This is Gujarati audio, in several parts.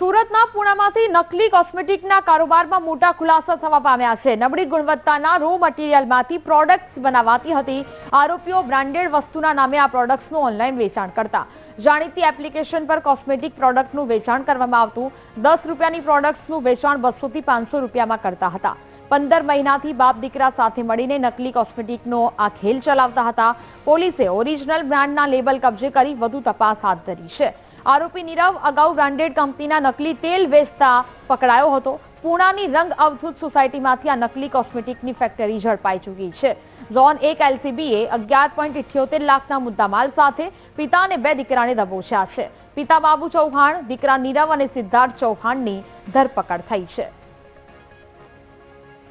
સુરતના પૂણામાંથી નકલી કોસ્મેટિકના કારોબારમાં મોટા ખુલાસા થવા પામ્યા છે. નબળી ગુણવત્તાના રો મટીરિયલમાંથી પ્રોડક્ટ્સ બનાવાતી હતી. આરોપીઓ બ્રાન્ડેડ વસ્તુના નામે આ પ્રોડક્ટ્સનું ઓનલાઈન વેચાણ કરતા. જાણીતી એપ્લિકેશન પર કોસ્મેટિક પ્રોડક્ટનું વેચાણ કરવામાં આવતું. દસ રૂપિયાની પ્રોડક્ટ્સનું વેચાણ બસોથી પાંચસો રૂપિયામાં કરતા હતા. પંદર મહિનાથી બાપ દીકરા સાથે મળીને નકલી કોસ્મેટિકનો આ ખેલ ચલાવતા હતા. પોલીસે ઓરિજિનલ બ્રાન્ડના લેબલ કબજે કરી વધુ તપાસ હાથ ધરી છે. આરોપી નીરવ અગાઉ બ્રાન્ડેડ કંપનીના નકલી તેલ વેચતા પકડાયો હતો. પૂણાની રંગ અવધૂત સોસાયટીમાંથી આ નકલી કોસ્મેટિકની ફેક્ટરી ઝડપાઈ ચૂકી છે. ઝોન એક એલસીબીએ અગિયાર પોઈન્ટ ઇઠ્યોતેર લાખના મુદ્દામાલ સાથે પિતા અને બે દીકરાને દબોચ્યા છે. પિતા બાબુ ચૌહાણ, દીકરા નીરવ અને સિદ્ધાર્થ ચૌહાણની ધરપકડ થઈ છે.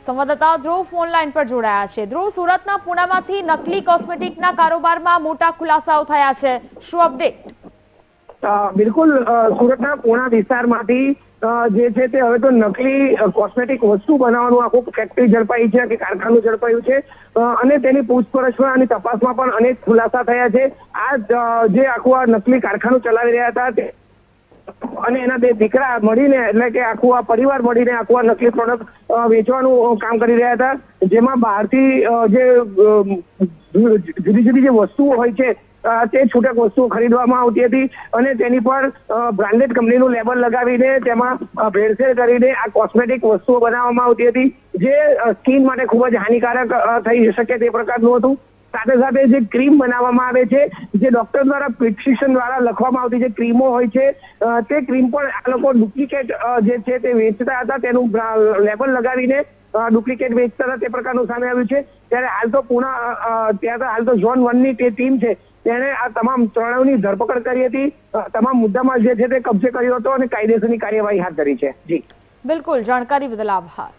સંવાદદાતા ધ્રુવ ફોન લાઈન પર જોડાયા છે. ધ્રુવ, સુરતના પૂણામાંથી નકલી કોસ્મેટિકના કારોબારમાં મોટા ખુલાસાઓ થયા છે. શું અપડેટ? બિલકુલ સુરતના પૂણા વિસ્તારમાંથી જે છે તે હવે તો નકલી કોસ્મેટિક વસ્તુ બનાવવાનું આખું ફેક્ટરી ઝડપાઈ છે કે કારખાનું ઝડપાયું છે. અને તેની પૂછપરછમાં અને તપાસમાં પણ અનેક ખુલાસા થયા છે. આ જે આખું આ નકલી કારખાનું ચલાવી રહ્યા હતા તે અને એના બે દીકરા મળીને, એટલે કે આખું આ પરિવાર મળીને આખું આ નકલી પ્રોડક્ટ વેચવાનું કામ કરી રહ્યા હતા. જેમાં બહારથી જે જુદી જુદી જે વસ્તુઓ હોય છે તે છૂટક વસ્તુઓ ખરીદવામાં આવતી હતી અને તેની પર બ્રાન્ડેડ કંપનીનું લેબલ લગાવીને તેમાં ભેળસેળ કરીને આ કોસ્મેટિક વસ્તુઓ બનાવવામાં આવતી હતી જે સ્કિન માટે ખૂબ જ હાનિકારક થઈ શકે તે પ્રકારનું હતું. સાથે સાથે જે ક્રીમ બનાવવામાં આવે છે જે ડોક્ટર દ્વારા પ્રિસ્ક્રિપ્શન દ્વારા લખવામાં આવતી જે ક્રીમો હોય છે તે ક્રીમ પણ આ લોકો ડુપ્લિકેટ જે છે તે વેચતા હતા તેનું લેબલ લગાવીને ડુપ્લિકેટ વેચતા હતા તે પ્રકારનું સામે આવ્યું છે. ત્યારે હાલ તો અ, ત્યાં હાલ તો ઝોન વનની તે ટીમ છે. તેણે આ તમામ ત્રણેયની ધરપકડ કરી હતી. તમામ મુદ્દામાં જે છે તે કબજે કર્યો હતો અને કાયદેસરની કાર્યવાહી હાથ ધરી છે. જી. બિલકુલ, જાણકારી બદલ આભાર.